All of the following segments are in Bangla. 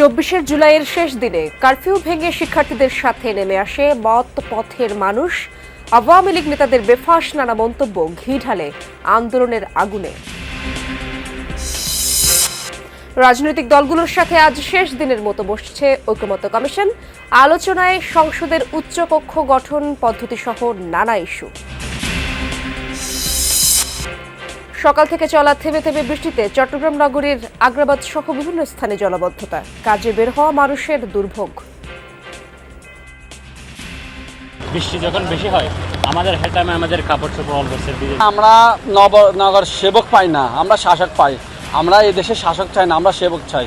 চব্বিশের জুলাইয়ের শেষ দিনে কারফিউ ভেঙে শিক্ষার্থীদের সাথে নেমে আসে মত পথের মানুষ। আওয়ামী লীগ নেতাদের বেফাস নানা মন্তব্য ঘি ঢালে আন্দোলনের আগুনে। রাজনৈতিক দলগুলোর সাথে আজ শেষ দিনের মতো বসছে ঐকমত্য কমিশন। আলোচনায় সংসদের উচ্চকক্ষ গঠন পদ্ধতি সহ নানা ইস্যু। সকাল থেকে চলা থেমে থেমে বৃষ্টিতে চট্টগ্রাম নগরীর আগ্রাবাদ সহ বিভিন্ন স্থানে জলাবদ্ধতা। কাজে বের হওয়া মানুষের দুর্ভোগ। বৃষ্টি যখন বেশি হয় আমাদের হেটামে আমাদের কাপড় চোপড় অল্প ভিজে আমরা নব নগর সেবক পাই না আমরা শাসক পাই। আমরা এই দেশে শাসক চাই না আমরা সেবক চাই।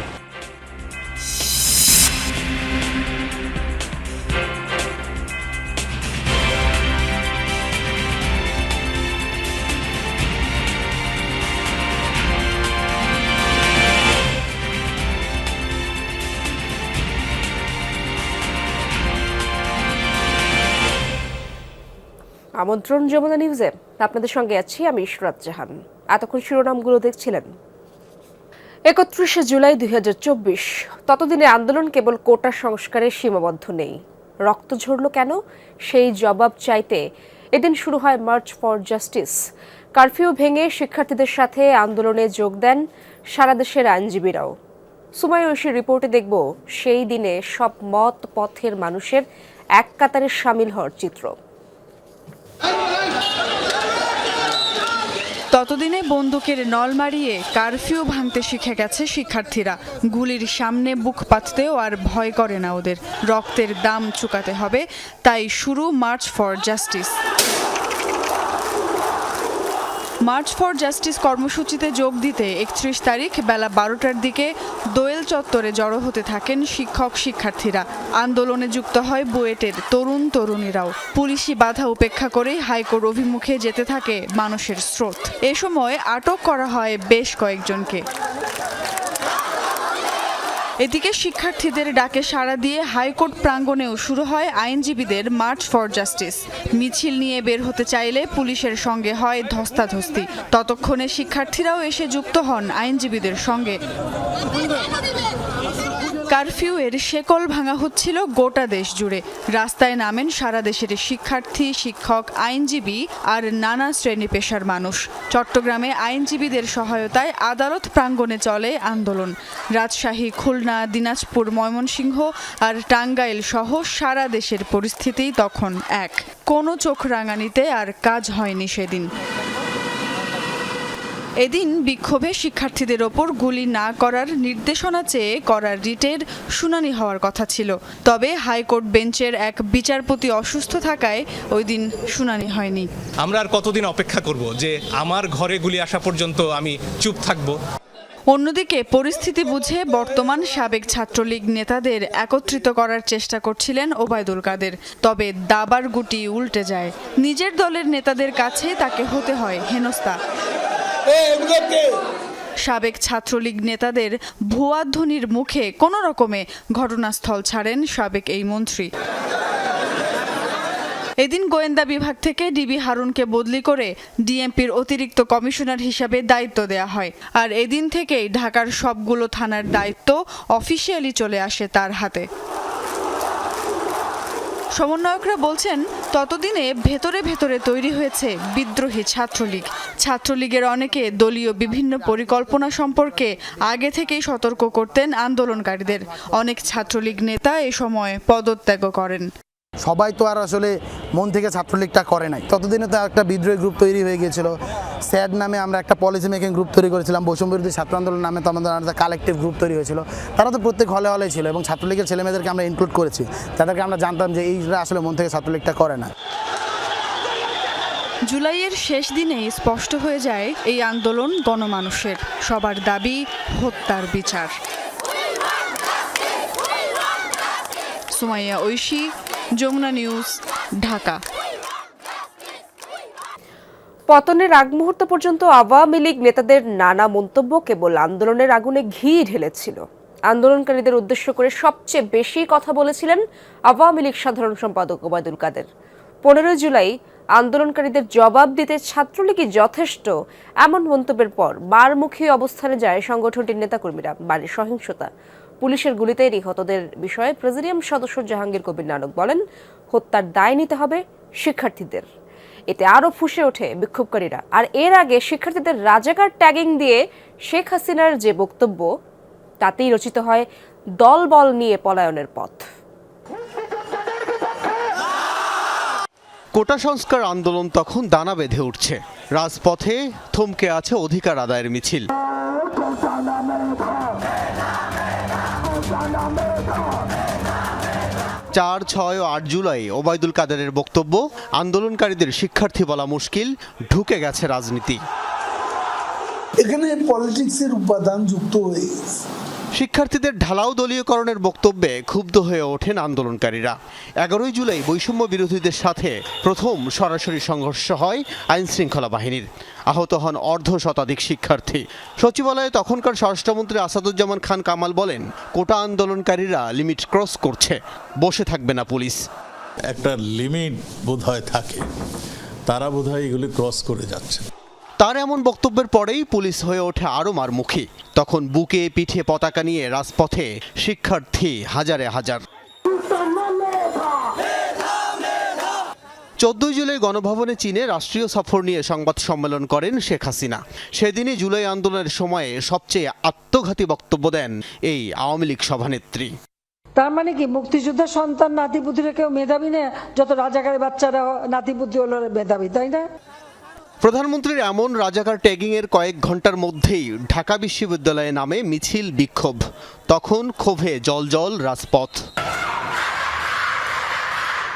আমন্ত্রণ যমুনা নিউজে। আপনাদের সঙ্গে আছি আমি ইশরাত জাহান। এতক্ষণ শিরোনামগুলো দেখছিলেন। একত্রিশে জুলাই দুই ততদিনে আন্দোলন কেবল কোটা সংস্কারে সীমাবদ্ধ নেই। রক্ত ঝরল কেন? সেই জবাব চাইতে এদিন শুরু হয় মার্চ ফর জাস্টিস কারফিউ ভেঙে শিক্ষার্থীদের সাথে আন্দোলনে যোগ দেন সারা দেশের আইনজীবীরাও। সুমাই ঐশীর রিপোর্টে দেখব, সেই দিনে সব মত পথের মানুষের এক কাতারে সামিল হওয়ার চিত্র। ততদিনে বন্দুকের নল মারিয়ে কারফিউ ভাঙতে শিখে গেছে শিক্ষার্থীরা। গুলির সামনে বুক পাততেও আর ভয় করে না ওদের। রক্তের দাম চুকাতে হবে, তাই শুরু march for justice. March for justice কর্মসূচিতে যোগ দিতে একত্রিশ তারিখ বেলা বারোটার দিকে দোয়েল চত্বরে জড়ো হতে থাকেন শিক্ষক শিক্ষার্থীরা। আন্দোলনে যুক্ত হয় বুয়েটের তরুণ তরুণীরাও। পুলিশি বাধা উপেক্ষা করেই হাইকোর্ট অভিমুখে যেতে থাকে মানুষের স্রোত। এ সময় আটক করা হয় বেশ কয়েকজনকে। এদিকে শিক্ষার্থীদের ডাকে সাড়া দিয়ে হাইকোর্ট প্রাঙ্গণেও শুরু হয় আইনজীবীদের মার্চ ফর জাস্টিস। মিছিল নিয়ে বের হতে চাইলে পুলিশের সঙ্গে হয় ধস্তাধস্তি। ততক্ষণে শিক্ষার্থীরাও এসে যুক্ত হন আইনজীবীদের সঙ্গে। কারফিউ এর শেকল ভাঙা হচ্ছিল গোটা দেশ জুড়ে। রাস্তায় নামেন সারা দেশের শিক্ষার্থী, শিক্ষক, আইনজীবী আর নানা শ্রেণি পেশার মানুষ। চট্টগ্রামে আইনজীবীদের সহায়তায় আদালত প্রাঙ্গণে চলে আন্দোলন। রাজশাহী, খুলনা, দিনাজপুর, ময়মনসিংহ আর টাঙ্গাইল সহ সারা দেশের পরিস্থিতি তখন এক। কোনো চোখ রাঙানিতে আর কাজ হয়নি সেদিন। এদিন বিক্ষোভে শিক্ষার্থীদের ওপর গুলি না করার নির্দেশনা চেয়ে করার রিটের শুনানি হওয়ার কথা ছিল। তবে হাইকোর্ট বেঞ্চের এক বিচারপতি অসুস্থ থাকায় ওই দিন শুনানি হয়নি। আমরা আর কতদিন অপেক্ষা করব যে আমার ঘরে গুলি আসা পর্যন্ত আমি চুপ থাকব? অন্যদিকে পরিস্থিতি বুঝে বর্তমান সাবেক ছাত্রলীগ নেতাদের একত্রিত করার চেষ্টা করছিলেন ওবায়দুল কাদের। তবে দাবার গুটি উল্টে যায়। নিজের দলের নেতাদের কাছে তাকে হতে হয় সাবেক ছাত্রলীগ নেতাদের ভুয়াধ্বনির মুখে কোনো রকমে ঘটনাস্থল ছাড়েন সাবেক এই মন্ত্রী। এদিন গোয়েন্দা বিভাগ থেকে ডিবি হারুনকে বদলি করে ডিএমপির অতিরিক্ত কমিশনার হিসাবে দায়িত্ব দেয়া হয়। আর এদিন থেকেই ঢাকার সবগুলো থানার দায়িত্ব অফিসিয়ালি চলে আসে তার হাতে। সমন্বয়করা বলছেন, ততদিনে ভেতরে ভেতরে তৈরি হয়েছে বিদ্রোহী ছাত্রলীগ। ছাত্রলীগের অনেকে দলীয় বিভিন্ন পরিকল্পনা সম্পর্কে আগে থেকেই সতর্ক করতেন আন্দোলনকারীদের। অনেক ছাত্রলীগ নেতা এ সময় পদত্যাগ করেন। সবাই তো আর আসলে মন থেকে ছাত্রলীগটা করে নাই। ততদিনে তো একটা বিদ্রোহী গ্রুপ তৈরি হয়ে গিয়েছিল। স্যাড নামে আমরা একটা পলিসি মেকিং গ্রুপ তৈরি করেছিলাম। বৈষম্যবিরোধী ছাত্র আন্দোলন নামে তো আমাদের একটা কালেকটিভ গ্রুপ তৈরি হয়েছিল। তারা তো প্রত্যেক হলে হলে ছিল এবং ছাত্রলীগের ছেলেমেয়েদেরকে আমরা ইনক্লুড করেছি। তাদেরকে আমরা জানতাম যে এইরা আসলে মন থেকে ছাত্রলীগটা করে না। জুলাইয়ের শেষ দিনে স্পষ্ট হয়ে যায়, এই আন্দোলন গণমানুষের। সবার দাবি, হত্যার বিচার। সুমাইয়া ঐশী যমুনা নিউজ, ঢাকা। পতনের আগ মুহূর্ত পর্যন্ত আওয়ামী লীগ নেতাদের নানা মন্তব্য কেবল আন্দোলনের আগুনে ঘি ঢেলেছিল। আন্দোলনকারীদের উদ্দেশ্য করে সবচেয়ে বেশি কথা বলেছিলেন আওয়ামী লীগ সাধারণ সম্পাদক ওবায়দুল কাদের। পনেরোই জুলাই আন্দোলনকারীদের জবাব দিতে ছাত্রলীগই যথেষ্ট, এমন মন্তব্যের পর বারমুখী অবস্থানে যায় সংগঠনটির নেতাকর্মীরা, বাড়ির সহিংসতা। পুলিশের গুলিতে নিহতদের বিষয়ে প্রেসিডিয়াম সদস্য জাহাঙ্গীর কবির নানক বলেন, হত্যার দায় নিতে হবে শিক্ষার্থীদের। এতে আরও ফুসে ওঠে বিক্ষোভকারীরা। আর এর আগে শিক্ষার্থীদের রাজাকার ট্যাগিং দিয়ে শেখ হাসিনার যে বক্তব্য, তাতেই রচিত হয় দলবল নিয়ে পলায়নের পথ। কোটা সংস্কার আন্দোলন তখন দানা বেঁধে উঠছে। রাজপথে থমকে আছে অধিকার আদায়ের মিছিল। চার, ছয় ও আট জুলাই ওবায়দুল কাদেরের বক্তব্য, আন্দোলনকারীদের শিক্ষার্থী বলা মুশকিল, ঢুকে গেছে রাজনীতি। এখানে পলিটিক্সের উপাদান যুক্ত হয়ে গেছে। শিক্ষার্থীদের ঢালাও দলীয়করণের বক্তব্যে ক্ষুব্ধ হয়ে ওঠেন আন্দোলনকারীরা। এগারোই জুলাই বৈষম্য বিরোধীদের সাথে প্রথম সরাসরি সংঘর্ষ হয় আইন শৃঙ্খলা বাহিনীর। আহত হন অর্ধ শতাধিক শিক্ষার্থী। সচিবালয়ে তখনকার স্বরাষ্ট্রমন্ত্রী আসাদুজ্জামান খান কামাল বলেন, কোটা আন্দোলনকারীরা লিমিট ক্রস করছে, বসে থাকবে না পুলিশ। একটা লিমিট বোধহয় থাকে। তারা বোধহয় এগুলি ক্রস করে যাচ্ছে। তার এমন বক্তব্যের পরেই পুলিশ হয়ে ওঠে আরও মারমুখী। তখন বুকে পিঠে পতাকা নিয়ে রাজপথে শিক্ষার্থী হাজারে হাজার। চোদ্দই জুলাই গণভবনে চীনে রাষ্ট্রীয় সফর নিয়ে সংবাদ সম্মেলন করেন শেখ হাসিনা। সেদিনই জুলাই আন্দোলনের সময়ে সবচেয়ে আত্মঘাতী বক্তব্য দেন এই আওয়ামী লীগ সভানেত্রী। তার মানে কি, মুক্তিযোদ্ধার সন্তান নাতিপুতিরা কেউ মেধাবী না? যত রাজাকারের বাচ্চারা নাতিপুতি হলো মেধাবী, তাই না? প্রধানমন্ত্রীর এমন রাজাকার ট্যাগিং এর কয়েক ঘণ্টার মধ্যেই ঢাকা বিশ্ববিদ্যালয়ে নামে মিছিল, বিক্ষোভ। তখন ক্ষোভে জল জল, রাজপথ।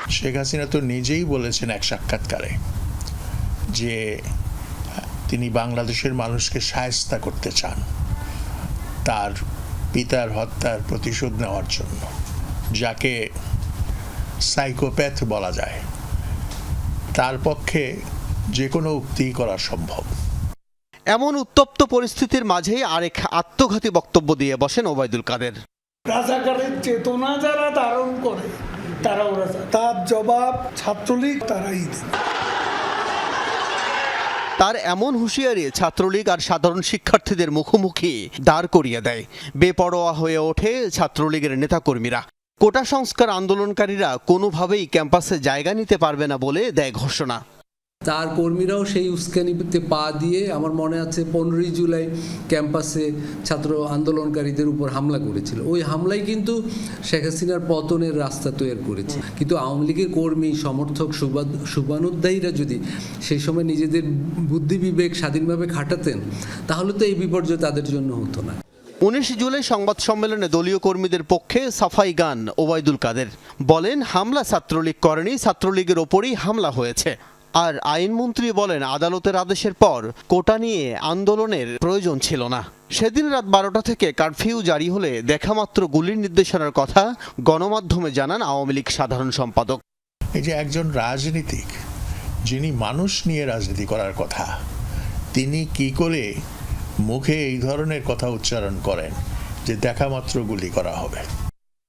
শেখ হাসিনা তো নিজেই বলেছেন এক সাক্ষাৎকারে যে, তিনি বাংলাদেশের মানুষকে সায়স্তা করতে চান তার পিতার হত্যার প্রতিশোধ নেওয়ার জন্য, যাকে সাইকোপ্যাথ বলা যায়। তার পক্ষে যে কোনো উক্তি করা সম্ভব। এমন উত্তপ্ত পরিস্থিতির মাঝেই আরেক আত্মঘাতী বক্তব্য দিয়ে বসেন ওবায়দুল কাদের। রাজাকারের চেতনা যারা ধারণ করে তারা ওরা তার জবাব ছাত্রলীগ তারাই তার এমন হুঁশিয়ারি ছাত্রলীগ আর সাধারণ শিক্ষার্থীদের মুখোমুখি দাঁড় করিয়ে দেয়। বেপরোয়া হয়ে ওঠে ছাত্রলীগের নেতাকর্মীরা। কোটা সংস্কার আন্দোলনকারীরা কোনোভাবেই ক্যাম্পাসে জায়গা নিতে পারবে না বলে দেয় ঘোষণা। তার কর্মীরাও সেই উস্কানিতে পা দিয়ে আমার মনে আছে পনেরোই জুলাই ক্যাম্পাসে ছাত্র আন্দোলনকারীদের উপর হামলা করেছিল। ওই হামলাই কিন্তু শেখ হাসিনার পতনের রাস্তা তৈরি করেছে। কিন্তু আওয়ামী লীগের কর্মী, সমর্থক শুভা- শুভানুধ্যায়ীরা যদি সেই সময় নিজেদের বুদ্ধি বিবেক স্বাধীনভাবে খাটাতেন, তাহলে তো এই বিপর্যয় তাদের জন্য হতো না। উনিশ জুলাই সংবাদ সম্মেলনে দলীয় কর্মীদের পক্ষে সাফাই গান ওবায়দুল কাদের। বলেন, হামলা ছাত্রলীগ করেনি, ছাত্রলীগের ওপরই হামলা হয়েছে। আর আইনমন্ত্রী বলেন আদালতের আদেশের পর কোটা নিয়ে আন্দোলনের প্রয়োজন ছিল না। সেদিন রাত বারোটা থেকে কারফিউ জারি হলে দেখামাত্র গুলির নির্দেশনার কথা গণমাধ্যমে জানান আওয়ামী লীগ সাধারণ সম্পাদক। এই যে একজন রাজনীতিক যিনি মানুষ নিয়ে রাজনীতি করার কথা তিনি কি করে মুখে এই ধরনের কথা উচ্চারণ করেন যে দেখা মাত্র গুলি করা হবে?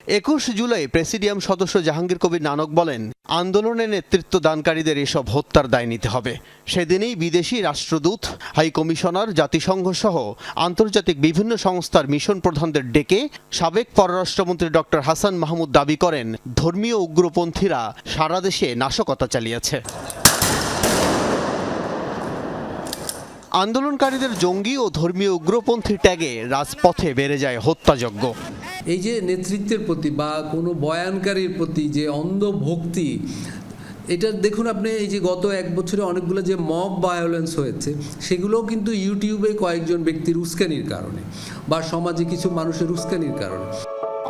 একুশ জুলাই প্রেসিডিয়াম সদস্য জাহাঙ্গীর কবির নানক বলেন আন্দোলনে নেতৃত্ব দানকারীদের এসব হত্যার দায় নিতে হবে। সেদিনেই বিদেশি রাষ্ট্রদূত, হাই কমিশনার, জাতিসংঘ সহ আন্তর্জাতিক বিভিন্ন সংস্থার মিশন প্রধানদের ডেকে সাবেক পররাষ্ট্রমন্ত্রী ডক্টর হাসান মাহমুদ দাবি করেন, ধর্মীয় উগ্রপন্থীরা সারা দেশে নাশকতা চালিয়েছে। আন্দোলনকারীদের জঙ্গি ও ধর্মীয় উগ্রপন্থী ট্যাগে রাজপথে বেড়ে যায় হত্যাযজ্ঞ। এই যে নেতৃত্বের প্রতি বা কোনো বয়ানকারীর প্রতি যে অন্ধ ভক্তি এটা দেখুন আপনি এই যে গত এক বছরে অনেকগুলো যে মব ভায়োলেন্স হয়েছে, সেগুলোও কিন্তু ইউটিউবে কয়েকজন ব্যক্তির উস্কানির কারণে বা সমাজে কিছু মানুষের উস্কানির কারণে।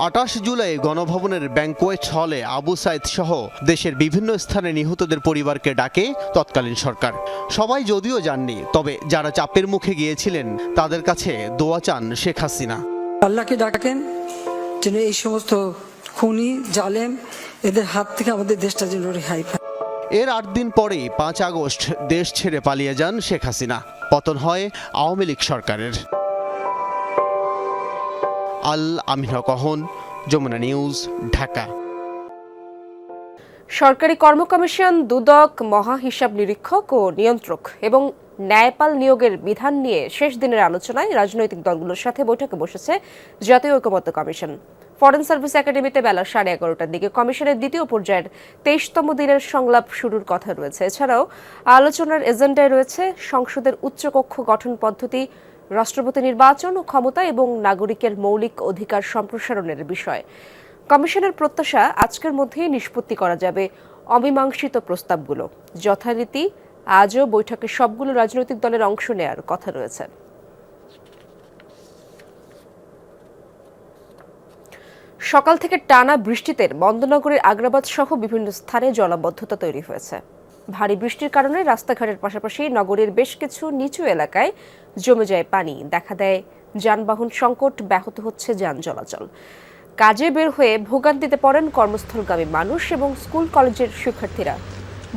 আটাশ জুলাই গণভবনের ব্যাংকোয়েট হলে আবু সাইদ সহ দেশের বিভিন্ন স্থানে নিহতদের পরিবারকে ডাকে তৎকালীন সরকার। সবাই যদিও যাননি তবে যারা চাপের মুখে গিয়েছিলেন তাদের কাছে দোয়া চান শেখ হাসিনা। আল্লাহকে ডাকেন যেন এই সমস্ত খুনি জালেম এদের হাত থেকে আমাদের দেশটা যেন রেহাই পায়। এর আট দিন পরেই পাঁচ আগস্ট দেশ ছেড়ে পালিয়ে যান শেখ হাসিনা। পতন হয় আওয়ামী লীগ সরকারের। আল আমিন হক অহন যমুনা নিউজ, ঢাকা। সরকারি কর্ম কমিশন, দুদক, মহা হিসাব নিরীক্ষক ও নিয়ন্ত্রক এবং ন্যায়পাল নিয়োগের বিধান নিয়ে শেষ দিনের আলোচনায় রাজনৈতিক দলগুলোর সাথে বৈঠকে বসেছে জাতীয় ঐকমত্য কমিশন। ফরেন সার্ভিস একাডেমিতে বেলা সাড়ে এগারোটার দিকে কমিশনের দ্বিতীয় পর্যায়ের তেইশতম দিনের সংলাপ শুরুর কথা রয়েছে। এছাড়াও আলোচনার এজেন্ডায় রয়েছে সংসদের উচ্চকক্ষ গঠন পদ্ধতি রাষ্ট্রপতি নির্বাচন ও ক্ষমতা এবং নাগরিকের মৌলিক অধিকার সম্প্রসারণের বিষয়। কমিশনের প্রত্যাশা আজকের মধ্যেই নিষ্পত্তি করা যাবে। অমীমাংসিত প্রস্তাবগুলো। যথারীতি আজও বৈঠকে সবগুলো রাজনৈতিক দলের অংশ নেয়ার কথা রয়েছে। সকাল থেকে টানা বৃষ্টিতে বন্দনগরের আগ্রাবাদ সহ বিভিন্ন স্থানে জলাবদ্ধতা তৈরি হয়েছে। ভারী বৃষ্টির কারণে রাস্তাঘাটের পাশাপাশি নগরের বেশ কিছু নিচু এলাকায় জমে যায় পানি। দেখা দেয়, যানবাহন সংকট ব্যাহত হচ্ছে যান চলাচল। কাজে বের হয়ে ভোগান্তিতে পড়েন কর্মস্থলগামী মানুষ এবং স্কুল কলেজের শিক্ষার্থীরা।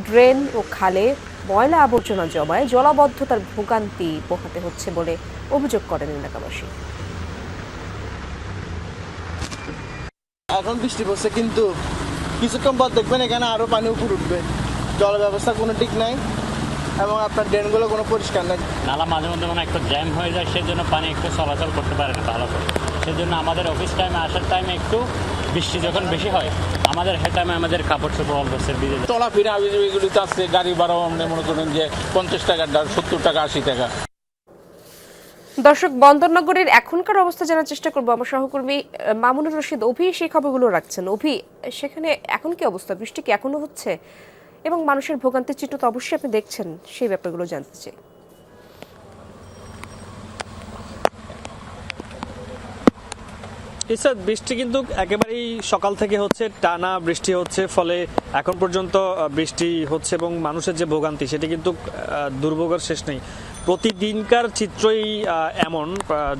ড্রেন ও খালে ময়লা আবর্জনা জমায় জলাবদ্ধতার ভোগান্তি পোহাতে হচ্ছে বলে অভিযোগ করেন এলাকাবাসী। এখন বৃষ্টি পড়ছে, কিন্তু কিছুক্ষণ পর দেখবেন এখানে আরও পানি উপর উঠবে। জল ব্যবস্থা কোনো ঠিক নাই এবং আপনার ড্রেনগুলো কোনো পরিষ্কার নাই। নালা মাঝে মধ্যে মানে একটু জ্যাম হয়ে যায় সেজন্য পানি একটু চলাচল করতে পারে না ভালো করে। সেজন্য আমাদের অফিস টাইমে আসার টাইমে একটু বৃষ্টি যখন বেশি হয় আমাদের হ্যাঁ টাইমে আমাদের কাপড় চোপড় অল্প ভিজে যায়। চলাফেরা এগুলিতে আসছে গাড়ি ভাড়াও আপনি মনে করেন যে পঞ্চাশ টাকা সত্তর টাকা আশি টাকা। দর্শক বন্দরনগরের এখনকার অবস্থা জানার চেষ্টা করব আমার সহকর্মী মামুনুর রশিদ। অভি সেই খবরগুলো রাখছেন। অভি সেখানে এখন কি অবস্থা? বৃষ্টি কি এখনও হচ্ছে? এবং মানুষের ভোগান্তির চিত্র তো অবশ্যই আপনি দেখছেন, সেই ব্যাপারগুলো জানতে চাই। স্যার, বৃষ্টি কিন্তু একেবারেই সকাল থেকে হচ্ছে, টানা বৃষ্টি হচ্ছে, ফলে এখন পর্যন্ত বৃষ্টি হচ্ছে এবং মানুষের যে ভোগান্তি সেটি কিন্তু দুর্ভোগের শেষ নেই। প্রতিদিনকার চিত্রই এমন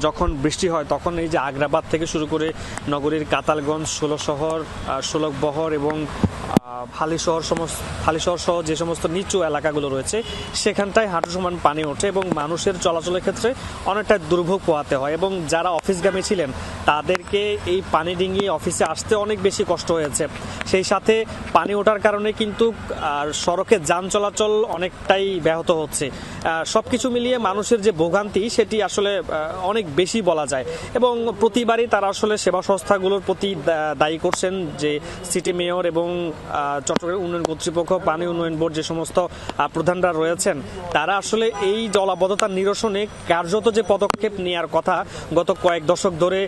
যখন বৃষ্টি হয় তখন এই যে আগ্রাবাদ থেকে শুরু করে নগরীর কাতালগঞ্জ, ষোলো শহর ষোলক বহর এবং ফালি শহর সমস্ত ফালি শহর সহ যে সমস্ত নিচু এলাকাগুলো রয়েছে, সেখানটায় হাঁটু সমান পানি ওঠে এবং মানুষের চলাচলের ক্ষেত্রে অনেকটা দুর্ভোগ পোহাতে হয় এবং যারা অফিসগামী ছিলেন, তাদেরকে এই পানি ডিঙিয়ে অফিসে আসতে অনেক বেশি কষ্ট হয়েছে। সেই সাথে পানি ওঠার কারণে কিন্তু সড়কে যান চলাচল অনেকটাই ব্যাহত হচ্ছে। সব কিছু মিলিয়ে মানুষের যে ভোগান্তি, সেটি আসলে অনেক বেশি বলা যায়। এবং প্রতিবারই তারা আসলে সেবা সংস্থাগুলোর প্রতি দায়ী করছেন যে সিটি মেয়র এবং চট্টগ্রাম উন্নয়ন কর্তৃপক্ষ, পানি উন্নয়ন বোর্ড যে সমস্ত প্রধানরা রয়েছেন, তারা আসলে এই জলাবদ্ধতা নিরসনে কার্যত যে পদক্ষেপ নেওয়ার কথা গত কয়েক দশক ধরে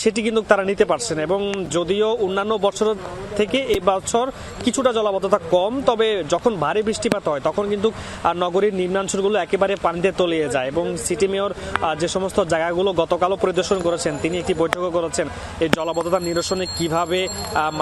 সেটি কিন্তু তারা নিতে পারছেন এবং যদিও অন্যান্য বছর থেকে এই বছর কিছুটা জলাবদ্ধতা কম, তবে যখন ভারী বৃষ্টিপাত হয়, তখন কিন্তু নগরীর নিম্নাঞ্চলগুলো একেবারে পানিতে তলিয়ে যায়। এবং সিটি মেয়র যে সমস্ত জায়গাগুলো গতকালও পরিদর্শন করেছেন, তিনি একটি বৈঠকও করেছেন, এই জলাবদ্ধতা নিরসনে কীভাবে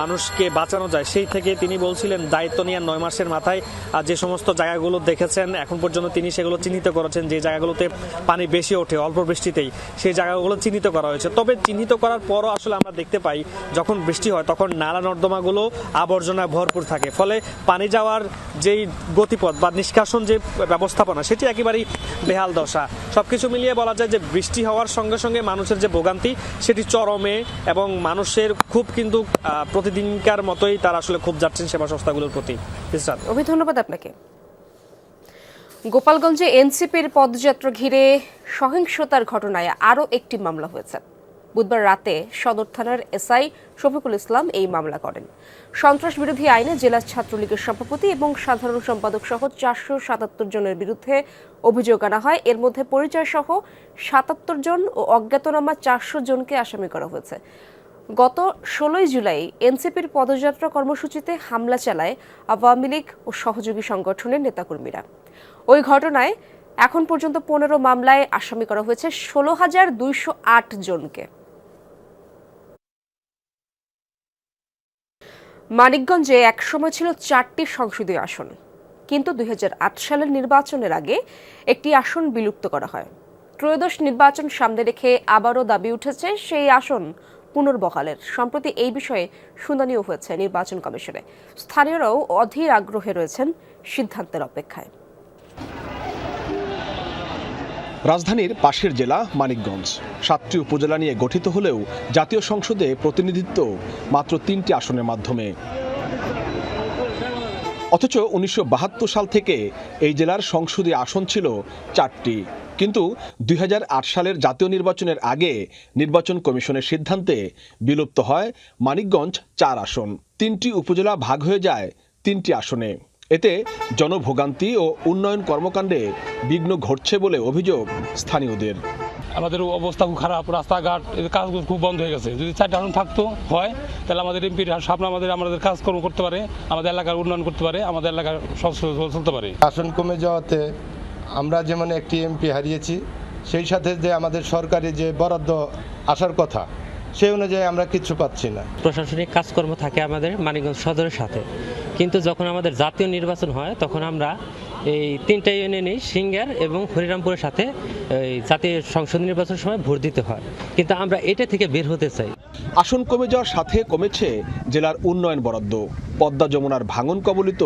মানুষকে বাঁচানো যায়, সেই থেকে তিনি বলছিলেন, দায়িত্ব নিয়ে নয় মাসের মাথায় যে সমস্ত জায়গাগুলো দেখেছেন, এখন পর্যন্ত তিনি সেগুলো চিহ্নিত করেছেন, যে জায়গাগুলোতে পানি বেশি ওঠে অল্প বৃষ্টিতেই, সেই জায়গাগুলো চিহ্নিত করা হয়েছে। তবে চিহ্নিত করার পরও আসলে আমরা দেখতে পাই, যখন বৃষ্টি হয়, তখন নালা নর্দমাগুলো আবর্জনা ভরপুর থাকে। ফলে পানি যাওয়ার যেই গতিপথ বা নিষ্কাশন যে ব্যবস্থাপনা, সেটি একেবারেই বেহাল দশা। সবকিছু মিলিয়ে বলা যায় যে, বৃষ্টি হওয়ার সঙ্গে সঙ্গে মানুষের যে ভোগান্তি, সেটি চরমে এবং মানুষের খুব কিন্তু প্রতিদিনকার মতোই তারা আসলে খুব যাচ্ছেন। সেবা সংস্থাগুলোর প্রতি। অভি, ধন্যবাদ আপনাকে। গোপালগঞ্জে এনসিপির পদযাত্রা ঘিরে সহিংসতার ঘটনায় আরও একটি মামলা হয়েছে। বুধবার রাতে সদর থানার এসআই শফিকুল ইসলাম এই মামলা করেন। সন্ত্রাস বিরোধী আইনে জেলা ছাত্রলীগের সভাপতি এবং সাধারণ সম্পাদক সহ চারশো সাতাত্তর জনের বিরুদ্ধে অভিযোগ আনা হয়। এর মধ্যে পরিচয় সহ সাতাত্তর জন ও অজ্ঞাতনামা চারশো জনকে আসামি করা হয়েছে। গত ষোলোই জুলাই এনসিপির পদযাত্রা কর্মসূচিতে হামলা চালায় আওয়ামী লীগ ও সহযোগী সংগঠনের নেতাকর্মীরা। ওই ঘটনায় এখন পর্যন্ত পনেরো মামলায় আসামি করা হয়েছে ষোলো হাজার দুইশো আট জনকে। মানিকগঞ্জে একসময় ছিল চারটি সংসদীয় আসন, কিন্তু দুই হাজার আট সালের নির্বাচনের আগে একটি আসন বিলুপ্ত করা হয়। ত্রয়োদশ নির্বাচন সামনে রেখে আবারও দাবি উঠেছে সেই আসন পুনর্বহালের। সম্প্রতি এই বিষয়ে শুনানিও হয়েছে নির্বাচন কমিশনে। স্থানীয়রাও অধীর আগ্রহে রয়েছেন সিদ্ধান্তের অপেক্ষায়। রাজধানীর পাশের জেলা মানিকগঞ্জ। সাতটি উপজেলা নিয়ে গঠিত হলেও জাতীয় সংসদে প্রতিনিধিত্ব মাত্র তিনটি আসনের মাধ্যমে। অথচ উনিশশো বাহাত্তর সাল থেকে এই জেলার সংসদীয় আসন ছিল চারটি। কিন্তু দুই হাজার আট সালের জাতীয় নির্বাচনের আগে নির্বাচন কমিশনের সিদ্ধান্তে বিলুপ্ত হয় মানিকগঞ্জ চার আসন। তিনটি উপজেলা ভাগ হয়ে যায় তিনটি আসনে। এতে জনভোগান্তি ও উন্নয়ন কর্মকাণ্ডে বিঘ্ন ঘটছে বলে অভিযোগ স্থানীয়দের। আমাদের অবস্থা খুব খারাপ রাস্তাঘাট কাজগুলো খুব বন্ধ হয়ে গেছে। যদি চারটা আসন থাকতো হয় তাহলে আমাদের এমপির সামনে আমাদের আমাদের কাজকর্ম করতে পারে আমাদের এলাকার উন্নয়ন করতে পারে আমাদের এলাকার চলতে পারে। আসন কমে যাওয়াতে আমরা যেমন একটি এমপি হারিয়েছি সেই সাথে যে আমাদের সরকারি যে বরাদ্দ আসার কথা সেই অনুযায়ী আমরা কিছু পাচ্ছি না। প্রশাসনিক কাজকর্ম থাকে আমাদের মানিকগঞ্জ সদরের সাথে। কিন্তু যখন আমাদের জাতীয় নির্বাচন হয় তখন আমরা এই তিনটা ইউনিয়নেই সিঙ্গার এবং হরিরামপুরের সাথে জাতীয় সংসদ নির্বাচনের সময় ভোট দিতে হয়। কিন্তু আমরা এটা থেকে বের হতে চাই। আসন কমে যাওয়ার সাথে কমেছে জেলার উন্নয়ন বরাদ্দ। পদ্মা যমুনার ভাঙন কবলিত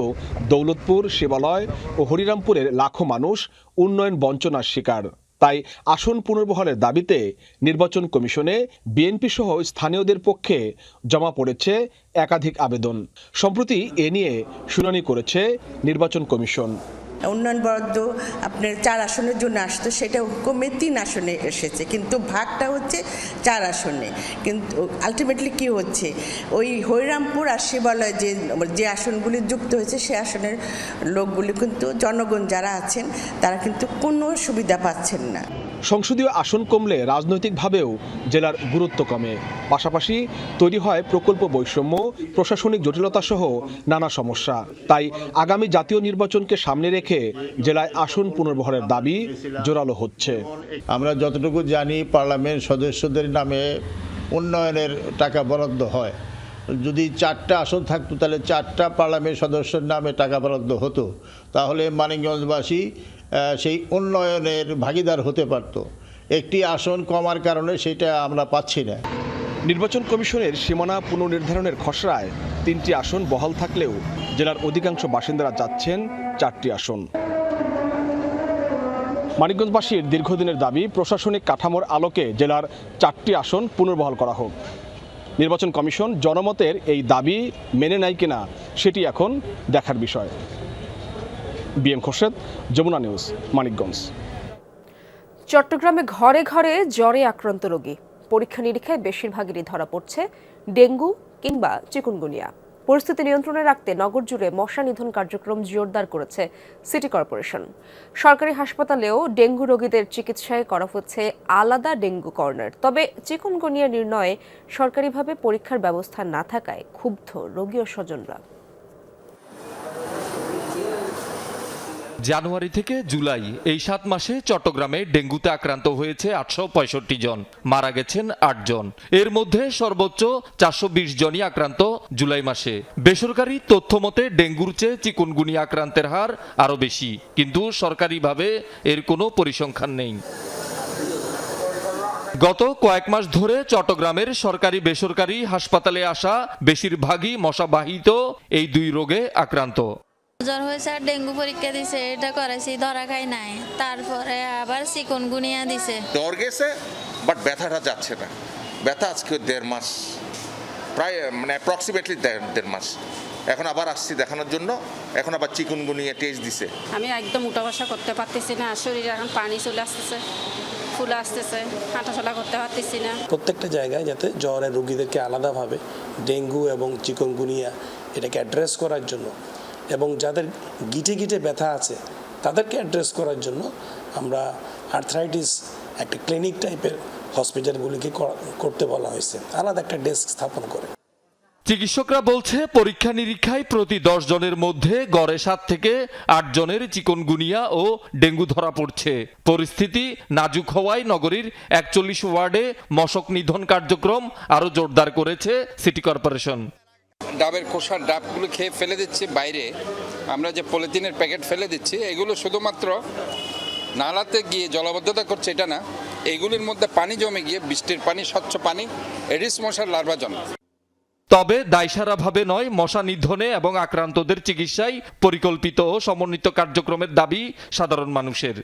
দৌলতপুর শিবালয় ও হরিরামপুরের লাখো মানুষ উন্নয়ন বঞ্চনার শিকার। তাই আসন পুনর্বহালের দাবিতে নির্বাচন কমিশনে বিএনপি সহ স্থানীয়দের পক্ষে জমা পড়েছে একাধিক আবেদন। সম্প্রতি এ নিয়ে শুনানি করেছে নির্বাচন কমিশন। উন্নয়ন বরাদ্দ আপনার চার আসনের জন্য আসতো, সেটা কমে তিন আসনে এসেছে। কিন্তু ভাগটা হচ্ছে চার আসনে। কিন্তু আলটিমেটলি কি হচ্ছে? ওই হরিরামপুর আর শিবালয় যে যে আসনগুলি যুক্ত হয়েছে, সে আসনের লোকগুলি কিন্তু জনগণ যারা আছেন, তারা কিন্তু কোনো সুবিধা পাচ্ছেন না। সংসদীয় আসন কমলে রাজনৈতিকভাবেও জেলার গুরুত্ব কমে। পাশাপাশি তৈরি হয় প্রকল্প বৈষম্য, প্রশাসনিক জটিলতা সহ নানা সমস্যা। তাই আগামী জাতীয় নির্বাচনকে সামনে রেখে জেলায় আসন পুনর্বহারের দাবি জোরালো হচ্ছে। আমরা যতটুকু জানি, পার্লামেন্ট সদস্যদের নামে উন্নয়নের টাকা বরাদ্দ হয়। যদি চারটা আসন থাকতো, তাহলে চারটা পার্লামেন্ট সদস্যের নামে টাকা বরাদ্দ হতো। তাহলে মানিকগঞ্জবাসী সেই উন্নয়নের ভাগিদার হতে পারত। একটি আসন কমার কারণে সেটা আমরা পাচ্ছি না। নির্বাচন কমিশনের সীমানা পুনর্নির্ধারণের খসড়ায় তিনটি আসন বহাল থাকলেও জেলার অধিকাংশ বাসিন্দারা যাচ্ছেন চারটি আসন। মানিকগঞ্জবাসীর দীর্ঘদিনের দাবি, প্রশাসনিক কাঠামোর আলোকে জেলার চারটি আসন পুনর্বহাল করা হোক। নির্বাচন কমিশন জনমতের এই দাবি মেনে নেয় কিনা সেটি এখন দেখার বিষয়। BM Khorshed, Jamuna news, Manikganj. চট্টগ্রামে ঘরে ঘরে জ্বরে আক্রান্ত রোগী। পরীক্ষা নিরীক্ষায় বেশিরভাগেরই ধরা পড়ছে ডেঙ্গু কিংবা চিকুনগুনিয়া। পরিস্থিতি নিয়ন্ত্রণে রাখতে নগর জুড়ে মশা নিধন কার্যক্রম জোরদার করেছে সিটি কর্পোরেশন। সরকারি হাসপাতালেও ডেঙ্গু রোগীদের চিকিৎসায় করা হচ্ছে আলাদা ডেঙ্গু কর্নার। তবে চিকুনগুনিয়া নির্ণয়ে সরকারিভাবে পরীক্ষার ব্যবস্থা না থাকায় ক্ষুব্ধ রোগী ও স্বজনরা। জানুয়ারি থেকে জুলাই। এই সাত মাসে চট্টগ্রামে ডেঙ্গুতে আক্রান্ত হয়েছে আটশো পঁয়ষট্টি জন, মারা গেছেন আট জন। এর মধ্যে সর্বোচ্চ চারশো বিশ জনই আক্রান্ত জুলাই মাসে। বেসরকারি তথ্য মতে, ডেঙ্গুর চেয়ে চিকুনগুনি আক্রান্তের হার আরও বেশি, কিন্তু সরকারিভাবে এর কোনো পরিসংখ্যান নেই। গত কয়েক মাস ধরে চট্টগ্রামের সরকারি বেসরকারি হাসপাতালে আসা বেশিরভাগই মশাবাহিত এই দুই রোগে আক্রান্ত। জ্বর হয়েছে আর ডেঙ্গু পরীক্ষা দিছে এটা করাইছি ধরা খাই নাই। তারপরে আবার চিকনগুনিয়া দিছে। জ্বর গেছে বাট ব্যথাটা যাচ্ছে না। ব্যথা আজকে দেড় মাস প্রায় মানে অ্যাপ্রক্সিমেটলি দেড় মাস। এখন আবার আসছি দেখানোর জন্য এখন আবার চিকুনগুনিয়া টেস্ট দিছে। আমি একদম উঠা বসা করতে পারতেছি না শরীরে এখন পানি চলে আসতেছে ফুলে আসতেছে হাঁটাচলা করতে পারতেছি না। প্রত্যেকটা জায়গায় যাতে জ্বরের রোগীদেরকে আলাদাভাবে ডেঙ্গু এবং চিকনগুনিয়া এটাকে অ্যাড্রেস করার জন্য এবং যাদের গিটে গিটে ব্যথা আছে, তাদেরকে অ্যাড্রেস করার জন্য আমরা আর্থ্রাইটিস একটা ক্লিনিক টাইপের হসপিটালগুলিকে করতে বলা হয়েছে। আলাদা একটা ডেস্ক স্থাপন করে। চিকিৎসকরা বলছে পরীক্ষা নিরীক্ষায় প্রতি দশ জনের মধ্যে গড়ে সাত থেকে আট জনের চিকনগুনিয়া ও ডেঙ্গু ধরা পড়ছে। পরিস্থিতি নাজুক হওয়ায় নগরীর একচল্লিশ ওয়ার্ডে মশক নিধন কার্যক্রম আরও জোরদার করেছে সিটি কর্পোরেশন। ডাবের খোসার ডাবগুলো খেয়ে ফেলে দিচ্ছি বাইরে। আমরা যে পলিথিনের প্যাকেট ফেলে দিচ্ছি, এগুলো শুধুমাত্র নালাতে গিয়ে জলবদ্ধতা করছে, এটা না। এগুলির মধ্যে পানি জমে গিয়ে বৃষ্টির পানি, স্বচ্ছ পানি এডিস মশার লার্ভা জন্ম তবে দায়সারাভাবে নয়, মশা নিধনে এবং আক্রান্তদের চিকিৎসায় পরিকল্পিত ও সমন্বিত কার্যক্রমের দাবি সাধারণ মানুষের।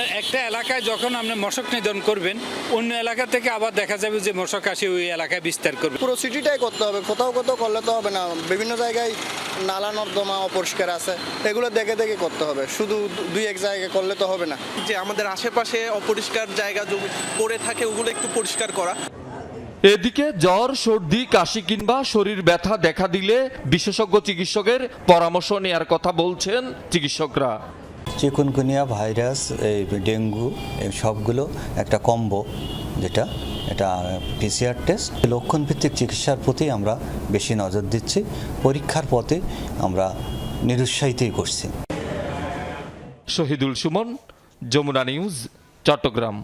একটা এলাকায় যখন আপনি মশক নিধন করবেন অন্য এলাকা থেকে আবার দেখা যাবে যে মশক আসে ওই এলাকায় বিস্তার করবে। পুরো সিটিটাই করতে হবে কোথাও কোথাও করলে তো হবে না। বিভিন্ন জায়গায় নালা নর্দমা অপরিষ্কার আছে এগুলো দেখে দেখে করতে হবে। শুধু দুই এক জায়গায় করলে তো হবে না। যে আমাদের আশেপাশে অপরিষ্কার জায়গা জমি পড়ে থাকে ওগুলো একটু পরিষ্কার করা। এদিকে জ্বর সর্দি কাশি কিংবা শরীর ব্যথা দেখা দিলে বিশেষজ্ঞ চিকিৎসকের পরামর্শ নেয়ার কথা বলছেন চিকিৎসকরা। চিকুনগুনিয়া ভাইরাস, এই ডেঙ্গু, এই সবগুলো একটা কম্বো যেটা, এটা পিসিআর টেস্ট লক্ষণভিত্তিক চিকিৎসার প্রতি আমরা বেশি নজর দিচ্ছি, পরীক্ষার পথে আমরা নিরুৎসাহিতই করছি। শহীদুল সুমন, যমুনা নিউজ, চট্টগ্রাম।